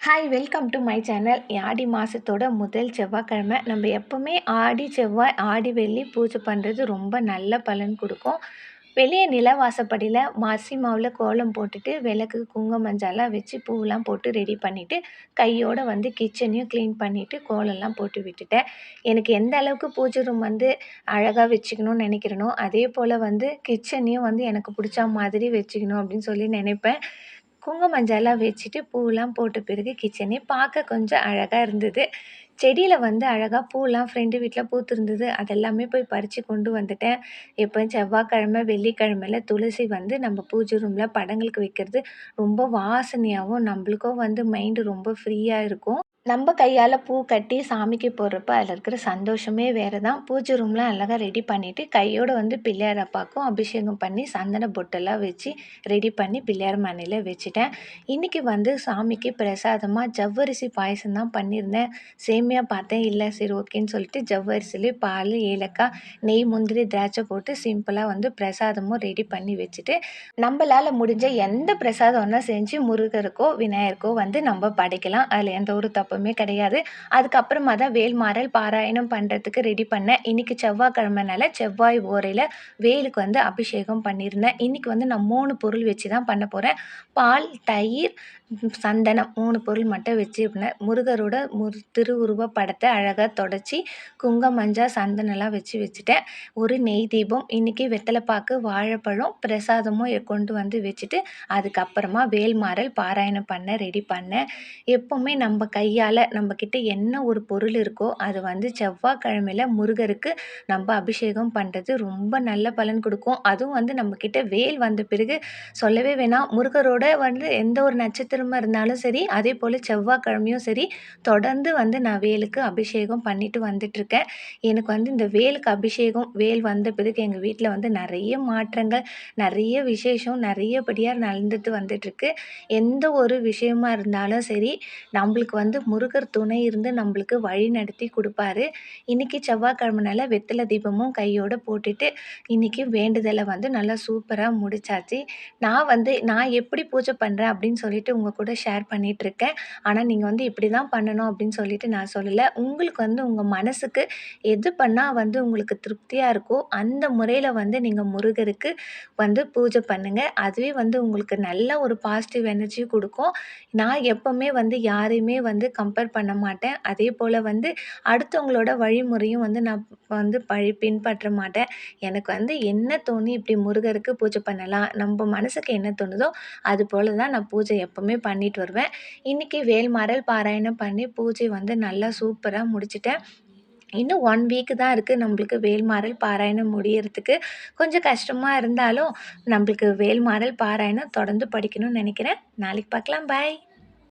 Hi welcome to my channel Aadi மாதத்தோட முதல் செவ்வாய்க்கிழமை. நம்ம எப்போவுமே ஆடி செவ்வாய் ஆடி வெள்ளி பூஜை பண்ணுறது ரொம்ப நல்ல பலன் கொடுக்கும். வெளியே நிலவாசப்படியில் மாசி மாவில் கோலம் போட்டுட்டு விளக்கு குங்குமஞ்சாலாம் வச்சு பூவெலாம் போட்டு ரெடி பண்ணிவிட்டு கையோடு வந்து கிச்சனையும் க்ளீன் பண்ணிவிட்டு கோலம்லாம் போட்டு விட்டுட்டேன். எனக்கு எந்த அளவுக்கு பூஜை ரூம் வந்து அழகாக வச்சுக்கணும்னு நினைக்கிறேனோ அதே போல் வந்து கிச்சனையும் வந்து எனக்கு பிடிச்ச மாதிரி வச்சுக்கணும் அப்படின்னு சொல்லி நினைப்பேன். குங்கும மஞ்சள்லாம் வச்சுட்டு பூவெலாம் போட்ட பிறகு கிச்சனே பார்க்க கொஞ்சம் அழகாக இருந்தது. செடியில் வந்து அழகாக பூலாம் ஃப்ரெண்டு வீட்டில் பூத்துருந்தது. அதெல்லாமே போய் பறித்து கொண்டு வந்துட்டேன். எப்போ செவ்வாய்க்கிழமை வெள்ளிக்கிழமையில் துளசி வந்து நம்ம பூஜை ரூமில் படங்களுக்கு வைக்கிறது ரொம்ப வாசனையாகவும் நம்மளுக்கும் வந்து மைண்டு ரொம்ப ஃப்ரீயாக இருக்கும். நம்ம கையால் பூ கட்டி சாமிக்கு போடுறப்ப அதில் இருக்கிற சந்தோஷமே வேறு தான் பூஜை ரூம்லாம் அழகாக ரெடி பண்ணிவிட்டு கையோடு வந்து பிள்ளையார் அப்பாவுக்கும் அபிஷேகம் பண்ணி சந்தன பொட்டெல்லாம் வச்சு ரெடி பண்ணி பிள்ளையார் மனையில் வச்சுட்டேன். இன்றைக்கி வந்து சாமிக்கு பிரசாதமாக ஜவ்வரிசி பாயசம் தான் பண்ணியிருந்தேன். சேமியா பார்த்தேன். இல்லை சரி ஓகேன்னு சொல்லிட்டு ஜவ்வரிசிலே பால் ஏலக்காய் நெய் முந்திரி திராட்சை போட்டு சிம்பிளாக வந்து பிரசாதமும் ரெடி பண்ணி வச்சுட்டு நம்மளால் முடிஞ்ச எந்த பிரசாதம்னா செஞ்சு முருகருக்கோ விநாயகருக்கோ வந்து நம்ம படைக்கலாம். அதில் எந்த ஒரு தப்பு தப்புமே கிடையாது. அதுக்கப்புறமா தான் வேல்மாறல் பாராயணம் பண்ணுறதுக்கு ரெடி பண்ணேன். இன்றைக்கி செவ்வாய்க்கிழமைனால செவ்வாய் ஓரையில் வேலுக்கு வந்து அபிஷேகம் பண்ணியிருந்தேன். இன்றைக்கி வந்து நான் மூணு பொருள் வச்சு தான் பண்ண போகிறேன் பால் தயிர் சந்தனம் மூணு பொருள் மட்டும் வச்சு அப்படின்னா முருகரோட முரு திருவுருவ படத்தை அழகாக தொடச்சி குங்கம் மஞ்சள் சந்தனம்லாம் வச்சு வச்சுட்டேன். ஒரு நெய் தீபம் இன்றைக்கி வெத்தலைப்பாக்கு வாழைப்பழம் பிரசாதமும் கொண்டு வந்து வச்சுட்டு அதுக்கப்புறமா வேல்மாறல் பாராயணம் பண்ண ரெடி பண்ணேன். எப்போவுமே நம்ம கையால் நம்மக்கிட்ட என்ன ஒரு பொருள் இருக்கோ அது வந்து செவ்வாய்க்கிழமையில் முருகருக்கு நம்ம அபிஷேகம் பண்ணுறது ரொம்ப நல்ல பலன் கொடுக்கும். அதுவும் வந்து நம்மக்கிட்ட வேல் வந்த பிறகு சொல்லவே வேணாம். முருகரோட வந்து எந்த ஒரு நட்சத்திரமாக இருந்தாலும் சரி அதே போல் செவ்வாய்க்கிழமையும் சரி தொடர்ந்து வந்து நான் வேலுக்கு அபிஷேகம் பண்ணிட்டு வந்துட்டுருக்கேன். எனக்கு வந்து இந்த வேலுக்கு அபிஷேகம் வேல் வந்த பிறகு எங்கள் வீட்டில் வந்து நிறைய மாற்றங்கள் நிறைய விசேஷம் நிறையபடியாக நடந்துட்டு வந்துட்டுருக்கு. எந்த ஒரு விஷயமா இருந்தாலும் சரி நம்மளுக்கு வந்து முருகர் துணை இருந்து நம்மளுக்கு வழி நடத்தி கொடுப்பாரு. இன்றைக்கி செவ்வாய்க்கிழமைனால வெத்தலை தீபமும் கையோடு போட்டுட்டு இன்றைக்கி வேண்டுதலை வந்து நல்லா சூப்பராக முடிச்சாச்சு. நான் வந்து நான் எப்படி பூஜை பண்ணுறேன் அப்படின்னு சொல்லிட்டு உங்கள் உங்கள் கூட ஷேர் பண்ணிகிட்ருக்கேன் ஆனால் நீங்கள் வந்து இப்படி தான் பண்ணணும் அப்படின்னு சொல்லிட்டு நான் சொல்லலை. உங்களுக்கு வந்து உங்கள் மனசுக்கு எது பண்ணால் வந்து உங்களுக்கு திருப்தியாக இருக்கோ அந்த முறையில் வந்து நீங்கள் முருகருக்கு வந்து பூஜை பண்ணுங்கள் அதுவே வந்து உங்களுக்கு நல்ல ஒரு பாசிட்டிவ் எனர்ஜி கொடுக்கும். நான் எப்போவுமே வந்து யாரையுமே வந்து கம்பேர் பண்ண மாட்டேன். அதே போல் வந்து அடுத்தவங்களோட வழிமுறையும் வந்து நான் வந்து பழி பின்பற்ற மாட்டேன். எனக்கு வந்து என்ன தோணி இப்படி முருகருக்கு பூஜை பண்ணலாம்? நம்ம மனசுக்கு என்ன தோணுதோ அது போல் தான் நான் பூஜை எப்போவுமே பண்ணிட்டு வருவேன். இன்றைக்கி வேல்மாறல் பாராயணம் பண்ணி பூஜை வந்து நல்லா சூப்பராக முடிச்சிட்டேன். இன்னும் ஒன் வீக்கு தான் இருக்குது நம்மளுக்கு வேல்மாறல் பாராயணம் முடியறதுக்கு. கொஞ்சம் கஷ்டமாக இருந்தாலும் நம்மளுக்கு வேல்மாறல் பாராயணம் தொடர்ந்து படிக்கணும்னு நினைக்கிறேன். நாளைக்கு பார்க்கலாம். பாய்